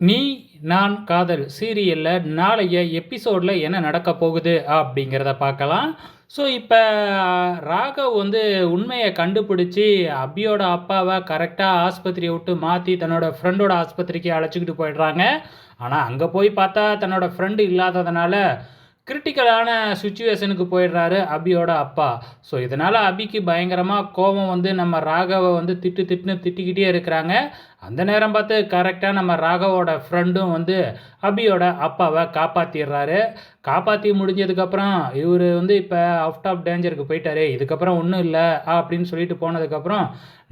நீ நான் காதல் சீரியலில் நாளைய எபிசோடில் என்ன நடக்க போகுது அப்படிங்கிறத பார்க்கலாம். ஸோ இப்போ ராகவ் வந்து உண்மையை கண்டுபிடிச்சி அபியோட அப்பாவை கரெக்டாக ஆஸ்பத்திரியை விட்டு மாற்றி தன்னோட ஃப்ரெண்டோட ஆஸ்பத்திரிக்கு அழைச்சிக்கிட்டு போயிடுறாங்க. ஆனால் அங்கே போய் பார்த்தா தன்னோட ஃப்ரெண்டு இல்லாததுனால கிரிட்டிக்கலான சுச்சுவேஷனுக்கு போயிடுறாரு அபியோட அப்பா. ஸோ இதனால் அபிக்கு பயங்கரமாக கோபம் வந்து நம்ம ராகவை வந்து திட்டு திட்டுன்னு திட்டிக்கிட்டே இருக்கிறாங்க. அந்த நேரம் பார்த்து கரெக்டாக நம்ம ராகவோட ஃப்ரெண்டும் வந்து அபியோட அப்பாவை காப்பாற்றிடுறாரு காப்பாற்றி முடிஞ்சதுக்கப்புறம் இவர் வந்து இப்போ அவுட் ஆஃப் டேஞ்சருக்கு போயிட்டாரு. இதுக்கப்புறம் ஒன்றும் இல்லை அப்படின்னு சொல்லிட்டு போனதுக்கப்புறம்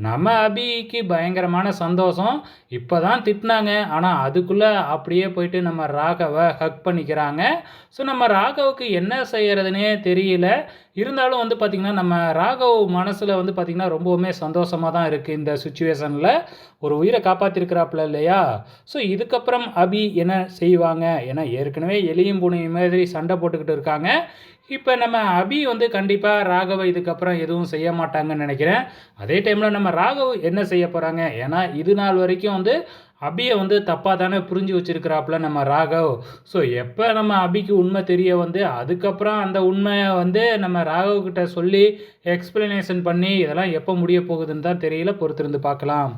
நம்ம அபிக்கு பயங்கரமான சந்தோஷம். இப்போ தான் திட்டினாங்க. ஆனால் அதுக்குள்ளே அப்படியே போயிட்டு நம்ம ராகவை ஹக் பண்ணிக்கிறாங்க. ஸோ நம்ம ராகவுக்கு என்ன செய்கிறதுனே தெரியல. இருந்தாலும் வந்து பார்த்திங்கன்னா நம்ம ராகவ் மனசில் வந்து பார்த்திங்கன்னா ரொம்பவுமே சந்தோஷமாக தான் இருக்குது இந்த சுச்சுவேஷனில் ஒரு உயிரை காப்பாற்றிருக்கிறாப்புல இல்லையா? ஸோ இதுக்கப்புறம் அபி என்ன செய்வாங்க? ஏன்னா ஏற்கனவே எலியும் பூனையும் மாதிரி சண்டை போட்டுக்கிட்டு இருக்காங்க. இப்போ நம்ம அபி வந்து கண்டிப்பாக ராகவ இதுக்கப்புறம் எதுவும் செய்ய மாட்டாங்கன்னு நினைக்கிறேன். அதே டைமில் நம்ம ராகவ் என்ன செய்ய போகிறாங்க ஏன்னா இது நாள் வரைக்கும் வந்து அபியை வந்து தப்பாக தானே புரிஞ்சு வச்சுருக்கிறாப்புல நம்ம ராகவ். ஸோ எப்போ நம்ம அபிக்கு உண்மை தெரிய வந்து அதுக்கப்புறம் அந்த உண்மையை வந்து நம்ம ராகவ் கிட்ட சொல்லி எக்ஸ்பிளனேஷன் பண்ணி இதெல்லாம் எப்போ முடிய போகுதுன்னு தான் தெரியல பொறுத்திருந்து பார்க்கலாம்.